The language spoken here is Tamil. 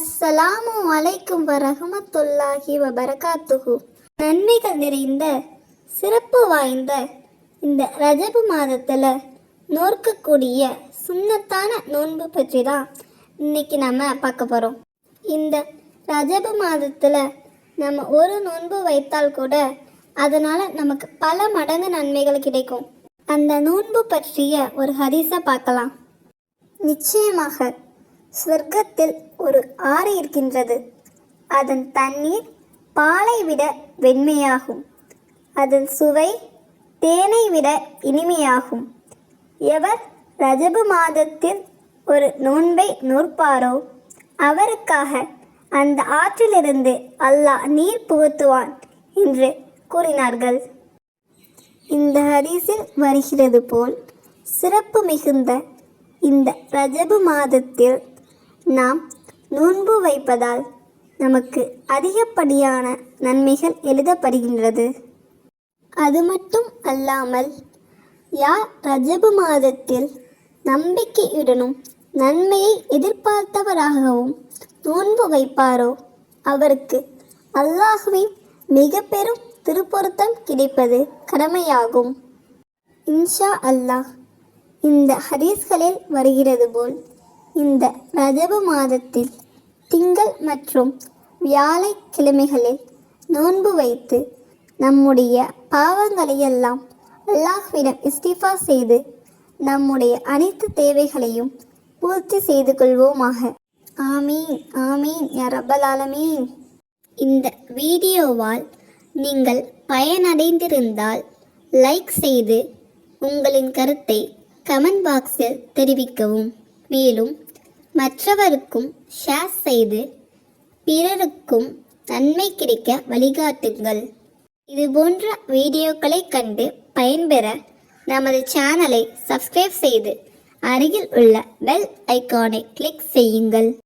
அஸ்ஸலாமு அலைக்கும் வரஹமத்துல்லாஹி வபரகாத்துஹு. நன்மைகள் நிறைந்த சிறப்பு வாய்ந்த இந்த ரஜபு மாதத்தில் நோற்கக்கூடிய சுண்ணத்தான நோன்பு பற்றி தான் இன்னைக்கு நம்ம பார்க்க போகிறோம் இந்த ரஜபு மாதத்தில் நம்ம ஒரு நோன்பு வைத்தால் கூட அதனால் நமக்கு பல மடங்கு நன்மைகள் கிடைக்கும். அந்த நோன்பு பற்றிய ஒரு ஹரிசை பார்க்கலாம். நிச்சயமாக சொர்க்கத்தில் ஒரு ஆறு இருக்கின்றது. அதன் தண்ணீர் பாலை விட வெண்மையாகும். அதன் சுவை தேனை விட இனிமையாகும். எவர் ரஜபு மாதத்தில் ஒரு நோன்பை நோற்பாரோ அவருக்காக அந்த ஆற்றிலிருந்து அல்லாஹ் நீர் புகுத்துவான் என்று கூறினார்கள். இந்த ஹரிசில் வருகிறது போல் சிறப்பு மிகுந்த இந்த ரஜபு மாதத்தில் நாம் நோன்பு வைப்பதால் நமக்கு அதிகப்படியான நன்மைகள் எழுதப்படுகின்றது. அது மட்டும் அல்லாமல் யார் ரஜபு மாதத்தில் நம்பிக்கையுடனும் நன்மையை எதிர்பார்த்தவராகவும் நோன்பு வைப்பாரோ? அவருக்கு அல்லாஹுவின் மிக பெரும் திருப்பொருத்தம் கிடைப்பது கடமையாகும். இன்ஷா அல்லாஹ் இந்த ஹதீஸ்களில் வருகிறது போல் இந்த ரஜபு மாதத்தில் திங்கள் மற்றும் வியாழக்கிழமைகளில் நோன்பு வைத்து நம்முடைய பாவங்களையெல்லாம் அல்லாஹ்விடம் இஸ்திஃபா செய்து நம்முடைய அனைத்து தேவைகளையும் பூர்த்தி செய்து கொள்வோமாக. ஆமீன் ஆமீன் யா ரப்பல் ஆலமீன். இந்த வீடியோவால் நீங்கள் பயனடைந்திருந்தால் லைக் செய்து உங்களின் கருத்தை கமெண்ட் பாக்ஸில் தெரிவிக்கவும். மேலும் மற்றவருக்கும் ஷேர் செய்து பிறருக்கும் நன்மை கிடைக்க வழிகாட்டுங்கள். இது போன்ற வீடியோக்களை கண்டு பயன்பெற நமது சேனலை சப்ஸ்கிரைப் செய்து அருகில் உள்ள பெல் ஐகானை கிளிக் செய்யுங்கள்.